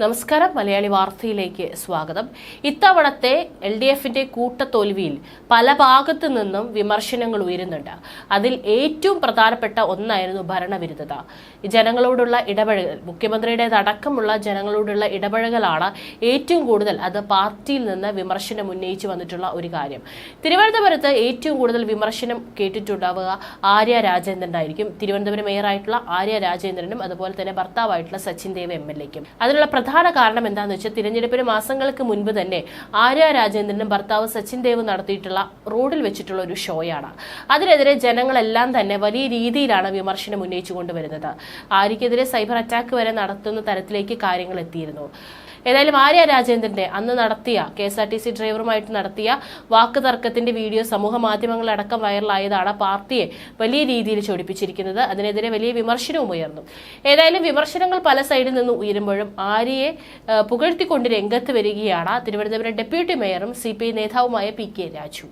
നമസ്കാരം. മലയാളി വാർത്തയിലേക്ക് സ്വാഗതം. ഇത്തവണത്തെ എൽ ഡി എഫിന്റെ കൂട്ടത്തോൽവിയിൽ പല ഭാഗത്തു നിന്നും വിമർശനങ്ങൾ ഉയരുന്നുണ്ട്. അതിൽ ഏറ്റവും പ്രധാനപ്പെട്ട ഒന്നായിരുന്നു ഭരണവിരുദ്ധത. ജനങ്ങളോടുള്ള ഇടപഴകൽ മുഖ്യമന്ത്രിയുടേതടക്കമുള്ള ജനങ്ങളോടുള്ള ഇടപഴകലാണ് ഏറ്റവും കൂടുതൽ അത് പാർട്ടിയിൽ നിന്ന് വിമർശനം ഉന്നയിച്ചു വന്നിട്ടുള്ള ഒരു കാര്യം. തിരുവനന്തപുരത്ത് ഏറ്റവും കൂടുതൽ വിമർശനം കേട്ടിട്ടുണ്ടാവുക ആര്യ രാജേന്ദ്രൻ ആയിരിക്കും തിരുവനന്തപുരം മേയറായിട്ടുള്ള ആര്യ രാജേന്ദ്രനും അതുപോലെ തന്നെ ഭർത്താവായിട്ടുള്ള സച്ചിൻ ദേവ് എം എൽ എക്കും. അതിനുള്ള പ്രധാന കാരണം എന്താണെന്ന് വെച്ചാൽ തിരഞ്ഞെടുപ്പിന് മാസങ്ങൾക്ക് മുൻപ് തന്നെ ആര്യ രാജേന്ദ്രനും ഭർത്താവ് സച്ചിൻ ദേവ് നടത്തിയിട്ടുള്ള റോഡിൽ വെച്ചിട്ടുള്ള ഒരു ഷോയാണ്. അതിനെതിരെ ജനങ്ങളെല്ലാം തന്നെ വലിയ രീതിയിലാണ് വിമർശനം ഉന്നയിച്ചു കൊണ്ടുവരുന്നത്. ആര്യക്കെതിരെ സൈബർ അറ്റാക്ക് വരെ നടത്തുന്ന തരത്തിലേക്ക് കാര്യങ്ങൾ എത്തിയിരുന്നു. ഏതായാലും ആര്യ രാജേന്ദ്രന്റെ അന്ന് നടത്തിയ K S R T C ഡ്രൈവറുമായിട്ട് നടത്തിയ വാക്ക് തർക്കത്തിന്റെ വീഡിയോ സമൂഹ മാധ്യമങ്ങളടക്കം വൈറലായതാണ് പാർട്ടിയെ വലിയ രീതിയിൽ ചൊടിപ്പിച്ചിരിക്കുന്നത്. അതിനെതിരെ വലിയ വിമർശനവും ഉയർന്നു. ഏതായാലും വിമർശനങ്ങൾ പല സൈഡിൽ നിന്നും ഉയരുമ്പോഴും ആര്യയെ പുകഴ്ത്തിക്കൊണ്ട് രംഗത്ത് വരികയാണ് തിരുവനന്തപുരം ഡെപ്യൂട്ടി മേയറും സി പി ഐ നേതാവുമായ പി കെ രാജു.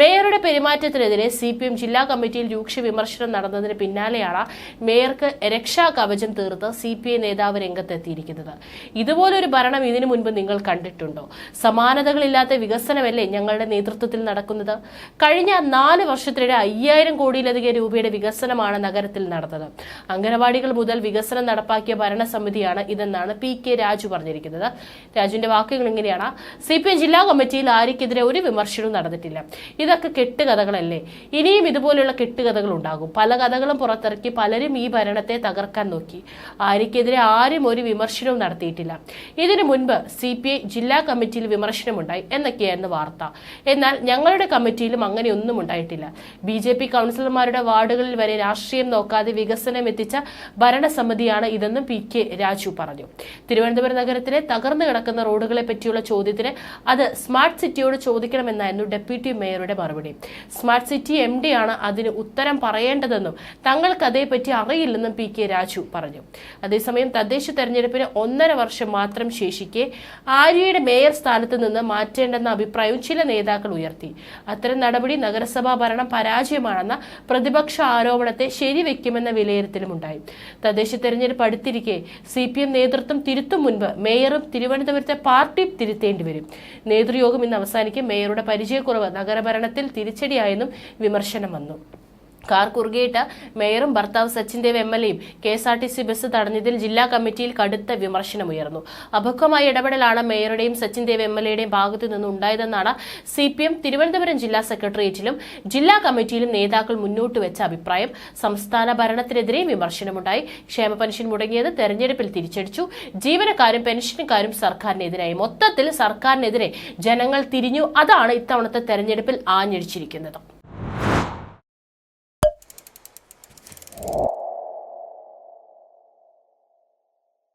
മേയറുടെ പെരുമാറ്റത്തിനെതിരെ സി പി എം ജില്ലാ കമ്മിറ്റിയിൽ രൂക്ഷ വിമർശനം നടന്നതിന് പിന്നാലെയാണ് മേയർക്ക് രക്ഷാ കവചം തീർത്ത് സി പി ഐ നേതാവ് രംഗത്തെത്തിയിരിക്കുന്നത്. ഇതുപോലൊരു ഇതിനു മുൻപ് നിങ്ങൾ കണ്ടിട്ടുണ്ടോ? സമാനതകളില്ലാത്ത വികസനമല്ലേ ഞങ്ങളുടെ നേതൃത്വത്തിൽ നടക്കുന്നത്? കഴിഞ്ഞ നാല് വർഷത്തിനിടെ അയ്യായിരം കോടിയിലധികം രൂപയുടെ വികസനമാണ് നഗരത്തിൽ നടന്നത്. അംഗനവാടികൾ മുതൽ വികസനം നടപ്പാക്കിയ ഭരണസമിതിയാണ് ഇതെന്നാണ് പി കെ രാജു പറഞ്ഞിരിക്കുന്നത്. രാജുവിന്റെ വാക്കുകൾ ഇങ്ങനെയാണ്. സി പി എം ജില്ലാ കമ്മിറ്റിയിൽ ആർക്കെതിരെ ഒരു വിമർശനവും നടന്നിട്ടില്ല. ഇതൊക്കെ കെട്ടുകഥകളല്ലേ? ഇനിയും ഇതുപോലെയുള്ള കെട്ടുകഥകൾ ഉണ്ടാകും. പല കഥകളും പുറത്തിറക്കി പലരും ഈ ഭരണത്തെ തകർക്കാൻ നോക്കി. ആര്യക്കെതിരെ ആരും ഒരു വിമർശനവും നടത്തിയിട്ടില്ല. ഇതിനു മുൻപ് സി പി ഐ ജില്ലാ കമ്മിറ്റിയിൽ വിമർശനമുണ്ടായി എന്നൊക്കെയായിരുന്നു വാർത്ത. എന്നാൽ ഞങ്ങളുടെ കമ്മിറ്റിയിലും അങ്ങനെയൊന്നും ഉണ്ടായിട്ടില്ല. ബി ജെ പി കൗൺസിലർമാരുടെ വാർഡുകളിൽ വരെ രാഷ്ട്രീയം നോക്കാതെ വികസനം എത്തിച്ച ഭരണസമിതിയാണ് ഇതെന്നും പി കെ രാജു പറഞ്ഞു. തിരുവനന്തപുരം നഗരത്തിലെ തകർന്നു കിടക്കുന്ന റോഡുകളെ പറ്റിയുള്ള ചോദ്യത്തിന് അത് സ്മാർട്ട് സിറ്റിയോട് ചോദിക്കണമെന്നായിരുന്നു ഡെപ്യൂട്ടി മേയറുടെ മറുപടി. സ്മാർട്ട് സിറ്റി എം ഡി ആണ് അതിന് ഉത്തരം പറയേണ്ടതെന്നും തങ്ങൾക്ക് അതേപറ്റി അറിയില്ലെന്നും പി കെ രാജു പറഞ്ഞു. അതേസമയം തദ്ദേശ തെരഞ്ഞെടുപ്പിന് ഒന്നര വർഷം മാത്രം ശേഷിക്കെ ആര്യയുടെ മേയർ സ്ഥാനത്ത് നിന്ന് മാറ്റേണ്ടെന്ന അഭിപ്രായവും ചില നേതാക്കൾ ഉയർത്തി. അത്തരം നടപടി നഗരസഭാ ഭരണം പരാജയമാണെന്ന പ്രതിപക്ഷ ആരോപണത്തെ ശരിവെക്കുമെന്ന വിലയിരുത്തലും ഉണ്ടായി. തദ്ദേശ തെരഞ്ഞെടുപ്പ് അടുത്തിരിക്കെ സി പി എം നേതൃത്വം തിരുത്തും മുൻപ് മേയറും തിരുവനന്തപുരത്തെ പാർട്ടിയും തിരുത്തേണ്ടി വരും. നേതൃയോഗം ഇന്ന് അവസാനിക്കും. മേയറുടെ പരിചയക്കുറവ് നഗരഭരണത്തിൽ തിരിച്ചടിയായെന്നും വിമർശനം വന്നു. കാർ കുറുകിയിട്ട് മേയറും ഭർത്താവ് സച്ചിൻ ദേവ് എം എൽ എയും K S R T C bus തടഞ്ഞതിൽ ജില്ലാ കമ്മിറ്റിയിൽ കടുത്ത വിമർശനമുയർന്നു. അപക്വമായ ഇടപെടലാണ് മേയറുടെയും സച്ചിൻ ദേവ് എം എൽ എയുടെയും ഭാഗത്തു നിന്ന് ഉണ്ടായതെന്നാണ് സി പി എം തിരുവനന്തപുരം ജില്ലാ സെക്രട്ടേറിയറ്റിലും ജില്ലാ കമ്മിറ്റിയിലും നേതാക്കൾ മുന്നോട്ട് വെച്ച അഭിപ്രായം. സംസ്ഥാന ഭരണത്തിനെതിരെയും വിമർശനമുണ്ടായി. ക്ഷേമ പെൻഷൻ മുടങ്ങിയത് തെരഞ്ഞെടുപ്പിൽ തിരിച്ചടിച്ചു. ജീവനക്കാരും പെൻഷൻകാരും സർക്കാരിനെതിരായി. മൊത്തത്തിൽ സർക്കാരിനെതിരെ ജനങ്ങൾ തിരിഞ്ഞു. അതാണ് ഇത്തവണത്തെ തെരഞ്ഞെടുപ്പിൽ ആഞ്ഞടിച്ചിരിക്കുന്നത്.